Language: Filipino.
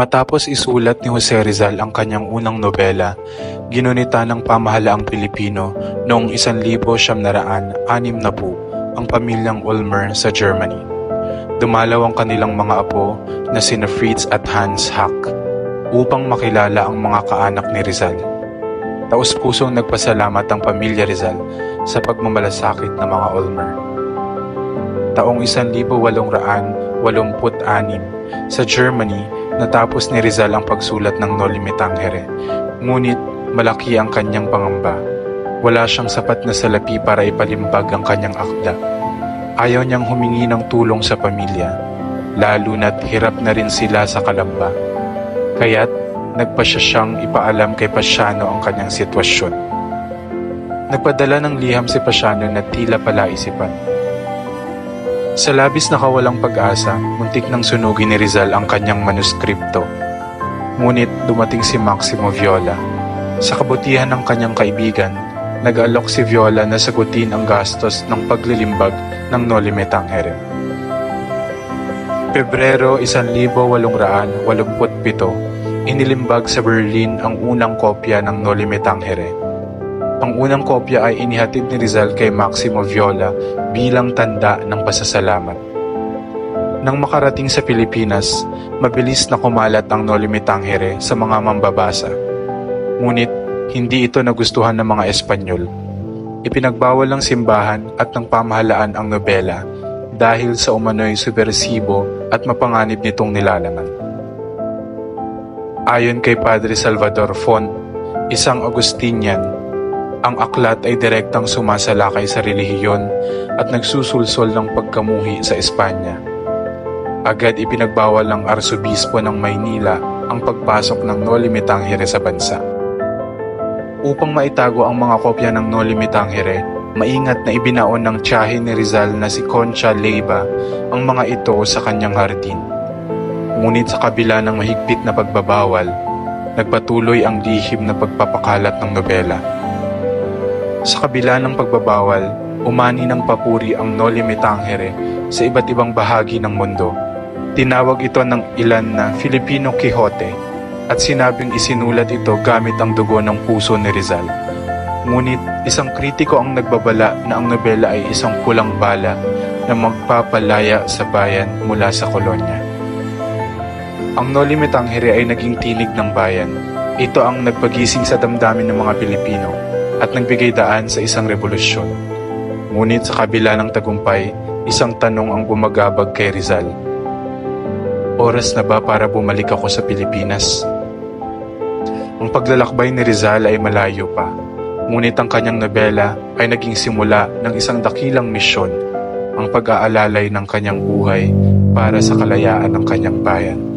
Matapos isulat ni Jose Rizal ang kanyang unang nobela, ginunita ng pamahalaang Pilipino noong 1960 na po ang pamilyang Ulmer sa Germany. Dumalaw ang kanilang mga apo na sina Fritz at Hans Hack upang makilala ang mga kaanak ni Rizal. Taos pusong nagpasalamat ang pamilya Rizal sa pagmamalasakit ng mga Ulmer. Taong 1886 sa Germany natapos ni Rizal ang pagsulat ng Noli Me Tangere. Ngunit malaki ang kanyang pangamba. Wala siyang sapat na salapi para ipalimbag ang kanyang akda. Ayaw niyang humingi ng tulong sa pamilya, lalo na't hirap na rin sila sa kalamba. Kaya't nagpa siya siyang ipaalam kay Pasiano ang kanyang sitwasyon. Nagpadala ng liham si Pasiano na tila palaisipan. Sa labis na kawalang pag-asa, muntik nang sunugin ni Rizal ang kanyang manuskripto. Ngunit dumating si Maximo Viola. Sa kabutihan ng kanyang kaibigan, nag-alok si Viola na sagutin ang gastos ng paglilimbag ng Noli Me Tangere. Pebrero 1887, inilimbag sa Berlin ang unang kopya ng Noli Me Tangere. Ang unang kopya ay inihatid ni Rizal kay Maximo Viola bilang tanda ng pasasalamat. Nang makarating sa Pilipinas, mabilis na kumalat ang Noli Me Tangere sa mga mambabasa. Ngunit hindi ito nagustuhan ng mga Espanyol. Ipinagbawal ng simbahan at ng pamahalaan ang nobela dahil sa umano'y subversibo at mapanganib nitong nilalaman. Ayon kay Padre Salvador Font, isang Agustinian, ang aklat ay direktang sumasalakay sa relihiyon at nagsusulsol ng pagkamuhi sa Espanya. Agad ipinagbawal ng Arsobispo ng Maynila ang pagpasok ng Noli Tangere sa bansa. Upang maitago ang mga kopya ng Noli Tangere, maingat na ibinaon ng tiyahe ni Rizal na si Concha Leiva ang mga ito sa kanyang hardin. Ngunit sa kabila ng mahigpit na pagbabawal, nagpatuloy ang lihim na pagpapakalat ng nobela. Sa kabila ng pagbabawal, umani ng papuri ang Noli Me Tangere sa iba't ibang bahagi ng mundo. Tinawag ito ng ilan na Filipino Quixote at sinabing isinulat ito gamit ang dugo ng puso ni Rizal. Ngunit isang kritiko ang nagbabala na ang nobela ay isang pulang bala na magpapalaya sa bayan mula sa kolonya. Ang Noli Me Tangere ay naging tinig ng bayan. Ito ang nagpagising sa damdamin ng mga Pilipino at nagbigay daan sa isang revolusyon. Ngunit sa kabila ng tagumpay, isang tanong ang bumagabag kay Rizal. Oras na ba para bumalik ako sa Pilipinas? Ang paglalakbay ni Rizal ay malayo pa, ngunit ang kanyang nobela ay naging simula ng isang dakilang misyon, ang pag-aalalay ng kanyang buhay para sa kalayaan ng kanyang bayan.